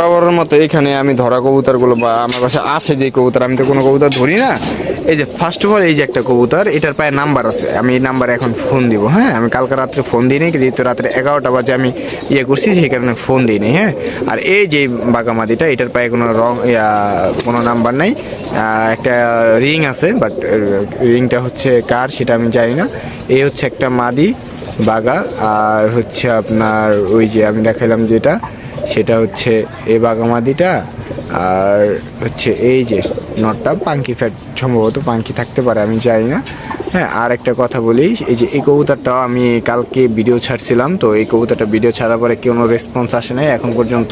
বরাবরের মতো এখানে আমি ধরা কবুতরগুলো বা আমার বাসায় আসে যে কবুতর, আমি তো কোনো কবুতর ধরি না। এই যে ফার্স্ট অফ অল এই যে একটা কবুতর, এটার পায়ে নাম্বার আছে। আমি এই নাম্বারে এখন ফোন দিব হ্যাঁ? আমি কালকে রাত্রে ফোন দিই নি যেহেতু রাত্রে এগারোটা বাজে আমি ইয়ে করছি, সেই কারণে ফোন দিই নি হ্যাঁ? আর এই যে বাগামাদিটা এটার পায়ে কোনো রং কোনো নাম্বার নাই। একটা রিং আছে বাট রিংটা হচ্ছে কার সেটা আমি জানি না। এই হচ্ছে একটা মাদি বাগা আর হচ্ছে আপনার ওই যে আমি দেখাইলাম যেটা সেটা হচ্ছে এ বাগামাদিটা আর হচ্ছে এই যে নটটা পাঙ্কি ফ্যাট সম্ভবত পাঙ্কি থাকতে পারে, আমি জানি না। হ্যাঁ আর একটা কথা বলি, এই যে এই কবুতরটাও আমি কালকে ভিডিও ছাড়ছিলাম, তো এই কবুতরটা ভিডিও ছাড়ার পরে কোনো রেসপন্স আসে নাই এখন পর্যন্ত।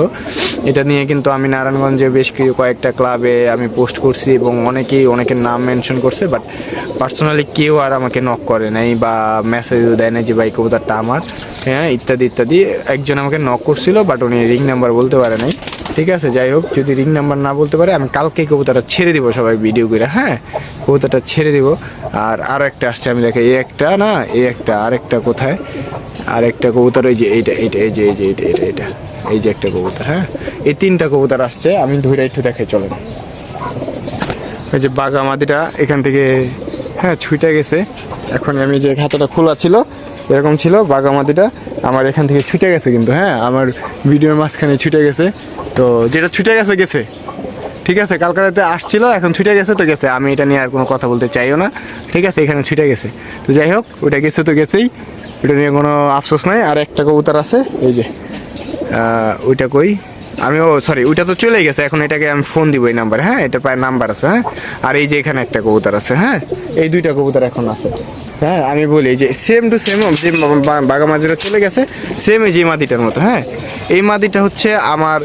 এটা নিয়ে কিন্তু আমি নারায়ণগঞ্জে বেশ কিছু কয়েকটা ক্লাবে আমি পোস্ট করছি এবং অনেকেই অনেকের নাম মেনশন করছে বাট পার্সোনালি কেউ আর আমাকে নক করে নাই বা মেসেজও দেয় না যে, ভাই কবুতরটা আমার। হ্যাঁ ইত্যাদি ইত্যাদি। একজন আমাকে নক করছিল বাট উনি রিং নাম্বার বলতে পারে নাই। ঠিক আছে, যাই হোক, যদি রিং নাম্বার না বলতে পারে, আমি কালকে কবুতরটা ছেড়ে দিব সবাই ভিডিও করে হ্যাঁ? কবুতরটা ছেড়ে দিব। আর আরও একটা আসছে, আমি দেখে, এই একটা না, এই একটা আরেকটা কোথায়? আর একটা কবুতর ওই যে এইটা এইটা, এই যে এই যে, এইটা এটা এটা এই যে একটা কবুতর হ্যাঁ? এই তিনটা কবুতর আসছে, আমি ধরে একটু দেখে, চলেন। ওই যে বাগামাদিটা এখান থেকে হ্যাঁ ছুটে গেছে। এখন আমি যে খাতাটা খোলা ছিল, এরকম ছিল বাগামাদিটা, আমার এখান থেকে ছুটে গেছে কিন্তু হ্যাঁ? আমার ভিডিওর মাঝখানে ছুটে গেছে। তো যেটা ছুটে গেছে গেছে। ঠিক আছে কালকে আসছিল, এখন ছুটে গেছে তো গেছে। আমি এটা নিয়ে আর কোনো কথা বলতে চাইও না। ঠিক আছে, এখানে ছুটে গেছে। তো যাই হোক, ওটা গেছে তো গেছেই। ওটা নিয়ে কোনো আফসোস নাই। আর একটা কবুতর আছে, এই যে ওইটা কই? আমি, ও সরি ওইটা তো চলে গেছে, এখন এটাকে আমি ফোন দিব এই নাম্বারে হ্যাঁ? এটা প্রায় নাম্বার আছে হ্যাঁ? আর এই যে এখানে একটা কবুতর আছে হ্যাঁ? এই দুইটা কবুতর এখন আছে হ্যাঁ? আমি বলি যে সেম টু সেম যে বাগা মাদিটা চলে গেছে সেম এই যে মাদিটার মতো হ্যাঁ? এই মাদিটা হচ্ছে আমার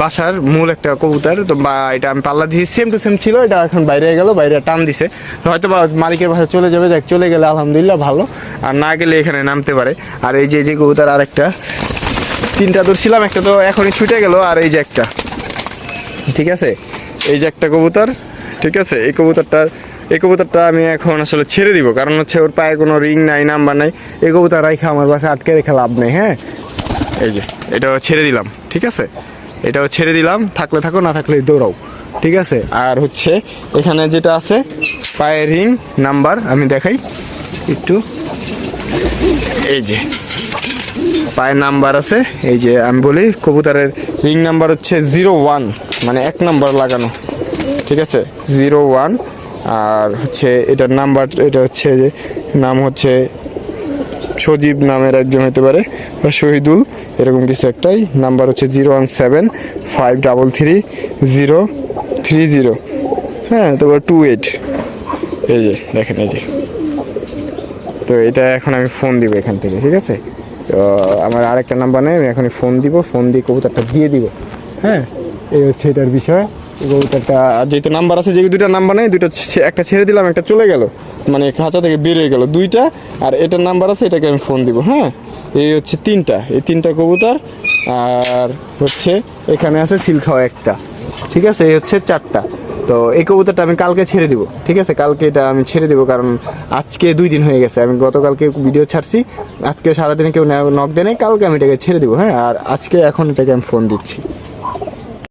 বাসার মূল একটা কবুতর, তো বা, এটা আমি পাল্লা দিয়ে সেম টু সেম ছিল, এটা এখন বাইরে গেল, বাইরে টান দিছে। হয়তো বা মালিকের বাসায় চলে যাবে দেখ চলে গেলে আলহামদুলিল্লাহ ভালো, আর না গেলে এখানে নামতে পারে। আর এই যে যে কবুতর আরেকটা তিনটা ধরছিলাম, একটা তো এখনই ছুটে গেল আর এই যে একটা। ঠিক আছে? এই যে একটা কবুতর, ঠিক আছে? এই কবুতরটার এই কবুতরটা আমি এখন আসলে ছেড়ে দিব, কারণ হচ্ছে ওর পায়ে কোনো রিং নাই নাম্বার নাই। এই কবুতর রাইখা আমার বাসায় আটকে রেখে লাভ নেই হ্যাঁ? এই যে, এটাও ছেড়ে দিলাম, ঠিক আছে? এটাও ছেড়ে দিলাম, থাকলে থাকো, না থাকলে দৌড়াও, ঠিক আছে? আর হচ্ছে এখানে যেটা আছে, পায়ে রিং নাম্বার আমি দেখাই, একটু। এই যে পায়ের নাম্বার আছে, এই যে আমি বলি, কবুতরের রিং নাম্বার হচ্ছে জিরো ওয়ান মানে এক নাম্বার লাগানো, ঠিক আছে? জিরো ওয়ান আর হচ্ছে এটার নাম্বার এটা হচ্ছে যে নাম হচ্ছে সজীব নামের একজন হতে পারে, বা শহীদুল, এরকম কিছু একটাই নাম্বার হচ্ছে zero one seven five double three zero three zero হ্যাঁ তারপর টু এইট এই যে, দেখেন, এই যে। তো এটা এখন আমি ফোন দিব এখান থেকে, ঠিক আছে? তো আমার আরেকটা নাম্বার নেই, আমি এখনই ফোন দিব ফোন দিয়ে কবুতরটা দিয়ে দিব। হ্যাঁ? এই হচ্ছে এটার বিষয়। কবুতরটা, আর যেহেতু নাম্বার আছে যে দুইটা নাম্বার নেই দুটো একটা ছেড়ে দিলাম, একটা চলে গেল। মানে খাঁচা থেকে বেরিয়ে গেল দুইটা, আর এটার নাম্বার আছে, এটাকে আমি ফোন দিব হ্যাঁ? এই হচ্ছে তিনটা, এই তিনটা কবুতর, আর হচ্ছে এখানে আছে সিলখাও একটা। ঠিক আছে? এই হচ্ছে চারটা। তো এই কবুতরটা আমি কালকে ছেড়ে দিব, ঠিক আছে? কালকে এটা আমি ছেড়ে দিব কারণ আজকে দুই দিন হয়ে গেছে। আমি গতকালকে ভিডিও ছাড়ছি, আজকে সারাদিনে কেউ নক দেয় কালকে আমি এটাকে ছেড়ে দিব হ্যাঁ? আর আজকে এখন এটাকে আমি ফোন দিচ্ছি।